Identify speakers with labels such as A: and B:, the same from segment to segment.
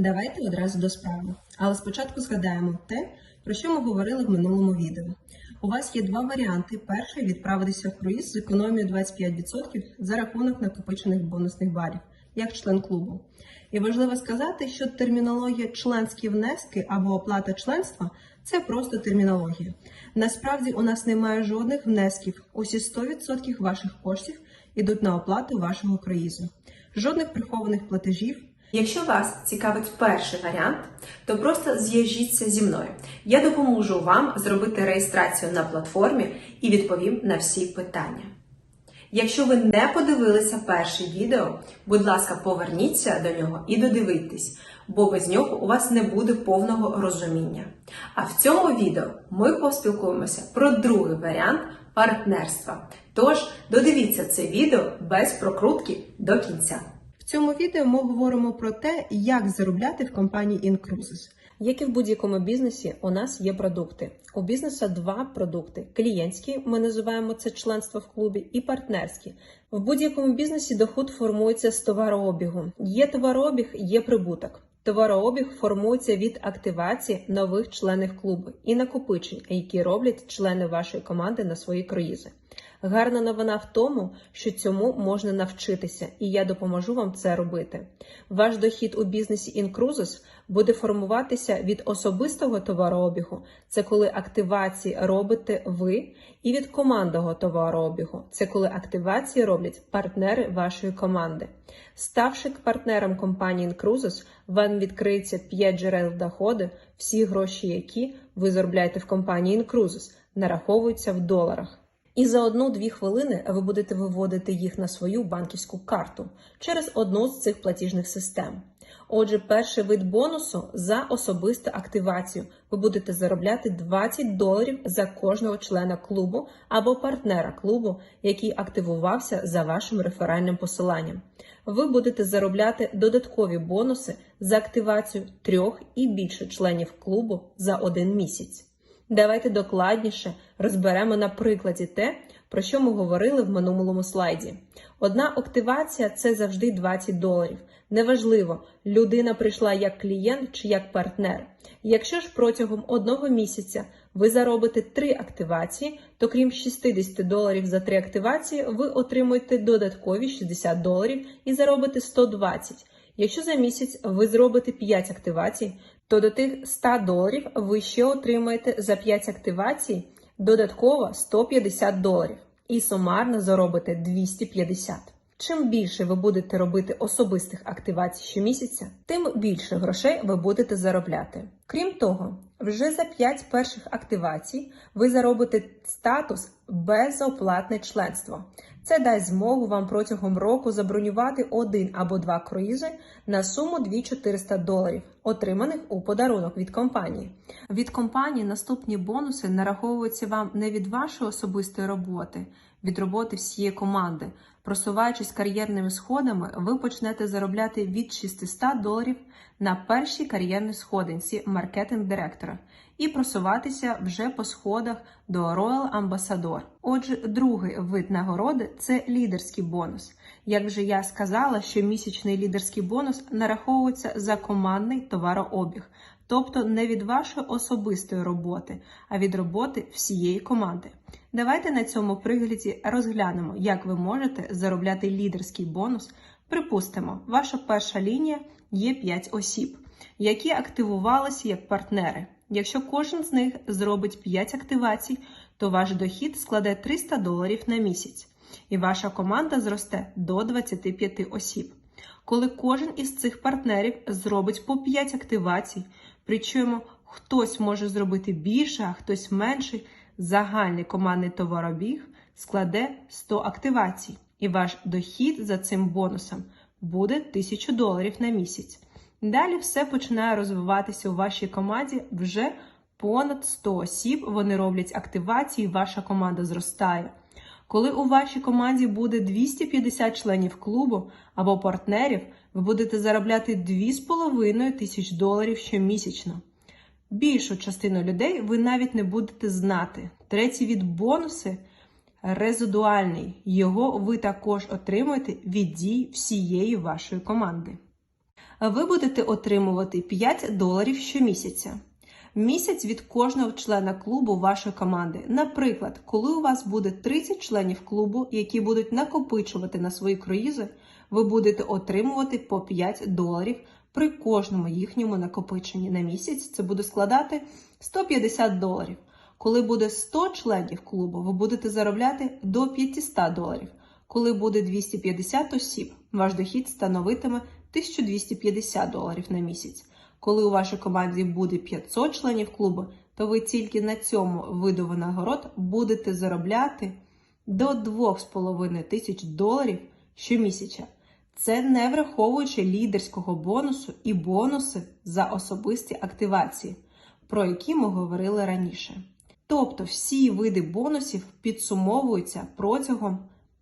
A: Давайте одразу до справи. Але спочатку згадаємо те, про що ми говорили в минулому відео. У вас є два варіанти. Перший відправитися в круїз з економією 25% за рахунок накопичених бонусних балів, як член клубу. І важливо сказати, що термінологія членські внески або оплата членства це просто термінологія. Насправді у нас немає жодних внесків. Усі 100% ваших коштів ідуть на оплату вашого круїзу. Жодних прихованих платежів.
B: Якщо вас цікавить перший варіант, то просто зв'яжіться зі мною. Я допоможу вам зробити реєстрацію на платформі і відповім на всі питання. Якщо ви не подивилися перше відео, будь ласка, поверніться до нього і додивитесь, бо без нього у вас не буде повного розуміння. А в цьому відео ми поспілкуємося про другий варіант партнерства. Тож додивіться це відео без прокрутки до кінця.
A: Цьому відео ми говоримо про те, як заробляти в компанії Incruises.
C: Як і в будь-якому бізнесі, у нас є продукти. У бізнесу два продукти: клієнтські, ми називаємо це членство в клубі, і партнерські. В будь-якому бізнесі доход формується з товарообігу. Є товарообіг, є прибуток. Товарообіг формується від активації нових членів клубу і накопичень, які роблять члени вашої команди на свої круїзи. Гарна новина в тому, що цьому можна навчитися, і я допоможу вам це робити. Ваш дохід у бізнесі Incruises буде формуватися від особистого товарообігу, це коли активації робите ви, і від командного товарообігу, це коли активації роблять партнери вашої команди. Ставши партнером компанії Incruises, вам відкриється 5 джерел доходу, всі гроші, які ви заробляєте в компанії Incruises, нараховуються в доларах. І за одну-дві хвилини ви будете виводити їх на свою банківську карту через одну з цих платіжних систем. Отже, перший вид бонусу за особисту активацію ви будете заробляти 20 доларів за кожного члена клубу або партнера клубу, який активувався за вашим реферальним посиланням. Ви будете заробляти додаткові бонуси за активацію трьох і більше членів клубу за один місяць. Давайте докладніше розберемо на прикладі те, про що ми говорили в минулому слайді. Одна активація це завжди 20 доларів. Неважливо, людина прийшла як клієнт чи як партнер. Якщо ж протягом одного місяця ви заробите три активації, то крім 60 доларів за три активації, ви отримуєте додаткові 60 доларів і заробите 120. Якщо за місяць ви зробите 5 активацій, то до тих 100 доларів ви ще отримаєте за 5 активацій додатково 150 доларів і сумарно заробите 250. Чим більше ви будете робити особистих активацій щомісяця, тим більше грошей ви будете заробляти. Крім того, вже за 5 перших активацій ви заробите статус безоплатне членство. Це дасть змогу вам протягом року забронювати один або два круїзи на суму 2400 доларів, отриманих у подарунок від компанії. Від компанії наступні бонуси нараховуються вам не від вашої особистої роботи, від роботи всієї команди. Просуваючись кар'єрними сходами, ви почнете заробляти від 600 доларів на першій кар'єрній сходинці маркетинг-директора і просуватися вже по сходах до Royal Ambassador. Отже, другий вид нагороди це лідерський бонус. Як вже я сказала, що місячний лідерський бонус нараховується за командний товарообіг, тобто не від вашої особистої роботи, а від роботи всієї команди. Давайте на цьому пригляді розглянемо, як ви можете заробляти лідерський бонус. Припустимо, ваша перша лінія є 5 осіб, які активувалися як партнери. Якщо кожен з них зробить 5 активацій, то ваш дохід складе 300 доларів на місяць, і ваша команда зросте до 25 осіб. Коли кожен із цих партнерів зробить по 5 активацій, причому хтось може зробити більше, а хтось менше, загальний командний товаробіг складе 100 активацій, і ваш дохід за цим бонусом буде 1000 доларів на місяць. Далі все починає розвиватися у вашій команді вже понад 100 осіб. Вони роблять активації, ваша команда зростає. Коли у вашій команді буде 250 членів клубу або партнерів, ви будете заробляти 2,5 тисяч доларів щомісячно. Більшу частину людей ви навіть не будете знати. Третій від бонуси резидуальний. Його ви також отримуєте від дій всієї вашої команди. ви будете отримувати 5 доларів щомісяця. Місяць від кожного члена клубу вашої команди. Наприклад, коли у вас буде 30 членів клубу, які будуть накопичувати на свої круїзи, ви будете отримувати по 5 доларів при кожному їхньому накопиченні на місяць. Це буде складати 150 доларів. Коли буде 100 членів клубу, ви будете заробляти до 500 доларів. Коли буде 250 осіб, ваш дохід становитиме 1250 доларів на місяць. Коли у вашій команді буде 500 членів клубу, то ви тільки на цьому виду винагород будете заробляти до 2,5 тисяч доларів щомісяця. Це не враховуючи лідерського бонусу і бонуси за особисті активації, про які ми говорили раніше. Тобто всі види бонусів підсумовуються протягом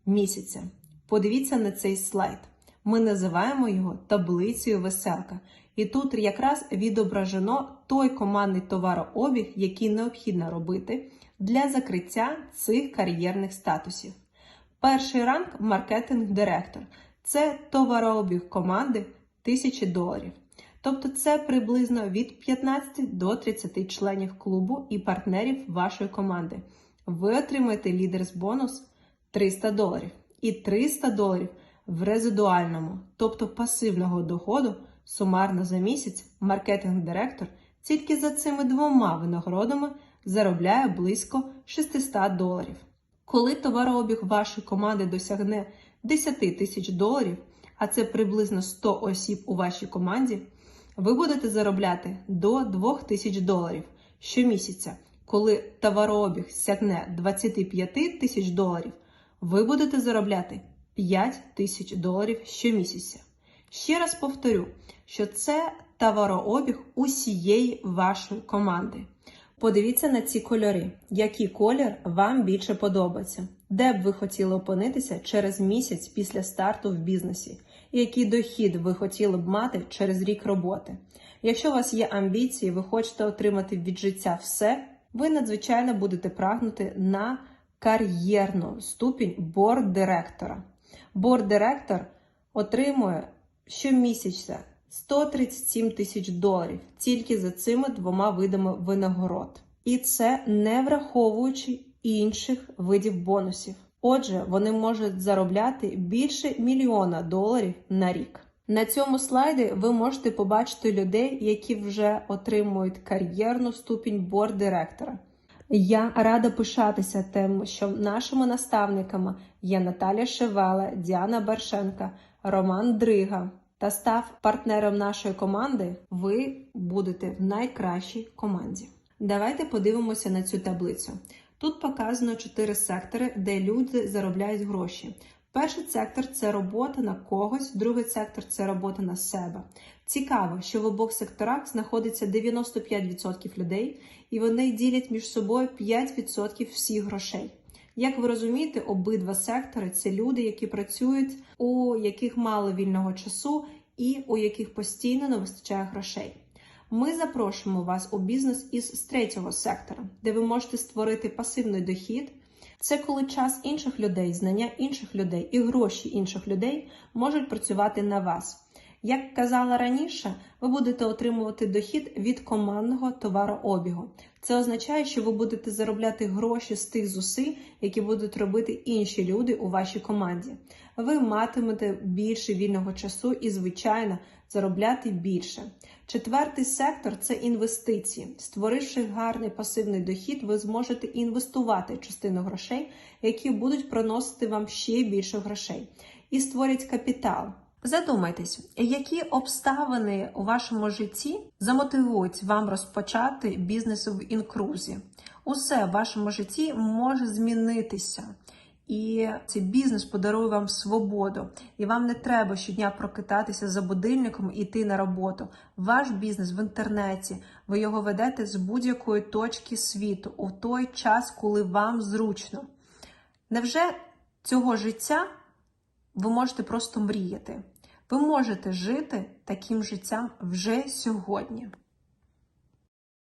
C: місяця. Подивіться на цей слайд. Ми називаємо його таблицею веселка. І тут якраз відображено той командний товарообіг, який необхідно робити для закриття цих кар'єрних статусів. Перший ранг маркетинг-директор це товарообіг команди 1000 доларів. Тобто це приблизно від 15 до 30 членів клубу і партнерів вашої команди. Ви отримаєте лідерс бонус 300 доларів і 300 доларів в резидуальному, тобто пасивного доходу сумарно за місяць маркетинг-директор тільки за цими двома винагородами заробляє близько 600 доларів. Коли товарообіг вашої команди досягне 10 тисяч доларів, а це приблизно 100 осіб у вашій команді, ви будете заробляти до 2 тисяч доларів щомісяця. Коли товарообіг сягне 25 тисяч доларів, ви будете заробляти 5 тисяч доларів щомісяця. Ще раз повторю, що це товарообіг усієї вашої команди. Подивіться на ці кольори, який колір вам більше подобається, де б ви хотіли опинитися через місяць після старту в бізнесі, і який дохід ви хотіли б мати через рік роботи. Якщо у вас є амбіції, ви хочете отримати від життя все, ви надзвичайно будете прагнути на кар'єрну ступінь борд-директора. Борд-директор отримує щомісяця 137 тисяч доларів тільки за цими двома видами винагород. І це не враховуючи інших видів бонусів. Отже, вони можуть заробляти більше мільйона доларів на рік. На цьому слайді ви можете побачити людей, які вже отримують кар'єрну ступінь борд-директора. Я рада пишатися тим, що нашими наставниками є Наталя Шевела, Діана Баршенка, Роман Дрига. Та став партнером нашої команди, ви будете в найкращій команді. Давайте подивимося на цю таблицю. Тут показано чотири сектори, де люди заробляють гроші. Перший сектор це робота на когось, другий сектор це робота на себе. Цікаво, що в обох секторах знаходиться 95% людей, і вони ділять між собою 5% всіх грошей. Як ви розумієте, обидва сектори це люди, які працюють, у яких мало вільного часу і у яких постійно не вистачає грошей. Ми запрошуємо вас у бізнес із третього сектора, де ви можете створити пасивний дохід. Це коли час інших людей, знання інших людей і гроші інших людей можуть працювати на вас. Як казала раніше, ви будете отримувати дохід від командного товарообігу. Це означає, що ви будете заробляти гроші з тих зусиль, які будуть робити інші люди у вашій команді. Ви матимете більше вільного часу і, звичайно, заробляти більше. Четвертий сектор це інвестиції. Створивши гарний пасивний дохід, ви зможете інвестувати частину грошей, які будуть приносити вам ще більше грошей, і створять капітал. Задумайтесь, які обставини у вашому житті замотивують вам розпочати бізнес в інкрузі. Усе в вашому житті може змінитися. І цей бізнес подарує вам свободу, і вам не треба щодня прокидатися за будильником і йти на роботу. Ваш бізнес в інтернеті, ви його ведете з будь-якої точки світу у той час, коли вам зручно. Невже цього життя ви можете просто мріяти? Ви можете жити таким життям вже сьогодні.